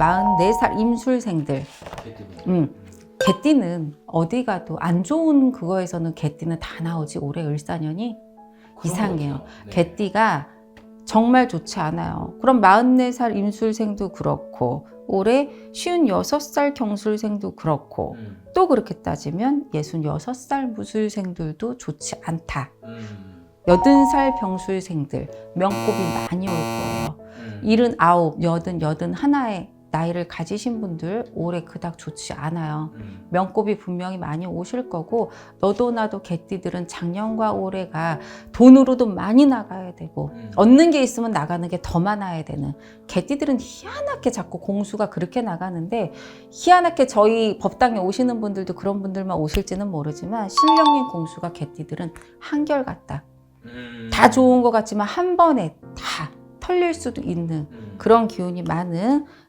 44살 임술생들. 음, 개띠는 어디 가도 안 좋은 그거에서는 개띠는 다 나오지 올해 을사년이 이상해요. 네. 개띠가 정말 좋지 않아요. 그럼 44살 임술생도 그렇고 올해 56살 경술생도 그렇고 음. 또 그렇게 따지면 66살 무술생들도 좋지 않다. 음. 80살 병술생들 명꼽이 많이 올 거예요. 음. 79, 80, 81의 나이를 가지신 분들 올해 그닥 좋지 않아요. 음. 명꼽이 분명히 많이 오실 거고 너도 나도 개띠들은 작년과 올해가 돈으로도 많이 나가야 되고 음. 얻는 게 있으면 나가는 게 더 많아야 되는 개띠들은 희한하게 자꾸 공수가 그렇게 나가는데 희한하게 저희 법당에 오시는 분들도 그런 분들만 오실지는 모르지만 신령님 공수가 개띠들은 한결같다. 음. 다 좋은 것 같지만 한 번에 다 털릴 수도 있는 음. 그런 기운이 많은